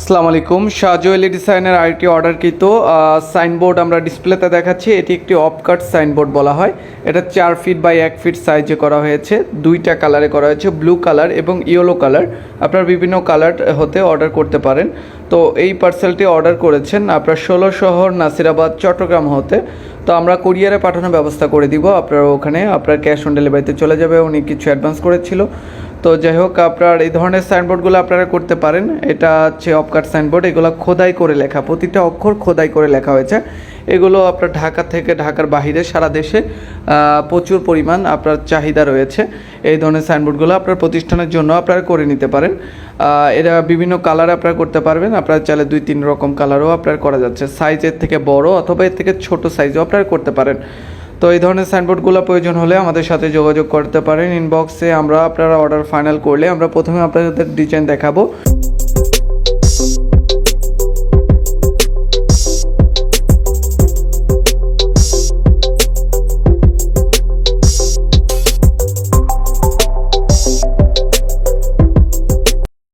আসসালামু আলাইকুম। শাহজুয়েলি ডিজাইনের আরেকটি অর্ডারকৃত সাইনবোর্ড আমরা ডিসপ্লেতে দেখাচ্ছি। এটি একটি অফকাট সাইনবোর্ড বলা হয়। এটা চার ফিট বাই এক ফিট সাইজে করা হয়েছে। দুইটা কালারে করা হয়েছে। ব্লু কালার এবং ইয়েলো কালার আপনার বিভিন্ন কালার হতে অর্ডার করতে পারেন। তো এই পার্সেলটি অর্ডার করেছেন আপনার ষোলো শহর নাসিরাবাদ, চট্টগ্রাম হতে। তো আমরা কুরিয়ারে পাঠানোর ব্যবস্থা করে দিব। আপনার ওখানে আপনার ক্যাশ অন ডেলিভারিতে চলে যাবে। উনি কিছু অ্যাডভান্স করেছিল। তো যাই হোক, আপনার এই ধরনের সাইনবোর্ডগুলো আপনারা করতে পারেন। এটা হচ্ছে অফকাট সাইনবোর্ড এগুলো খোদাই করে লেখা, প্রতিটা অক্ষর খোদাই করে লেখা হয়েছে। এগুলো আপনার ঢাকা থেকে ঢাকার বাহিরে, সারা দেশে প্রচুর পরিমাণ আপনার চাহিদা রয়েছে। এই ধরনের সাইনবোর্ডগুলো আপনার প্রতিষ্ঠানের জন্য আপনারা করে নিতে পারেন। এরা বিভিন্ন কালার আপনারা করতে পারবেন। আপনার চাইলে দুই, তিন রকম কালারও আপনার করা যাচ্ছে। সাইজের থেকে বড় অথবা এর থেকে ছোট সাইজও আপনারা করতে পারেন। তো এই ধরনের সাইনবোর্ডগুলো প্রয়োজন হলে আমাদের সাথে যোগাযোগ করতে পারেন ইনবক্সে আমরা আপনারা অর্ডার ফাইনাল করলে আমরা প্রথমে আপনাদের ডিজাইন দেখাবো।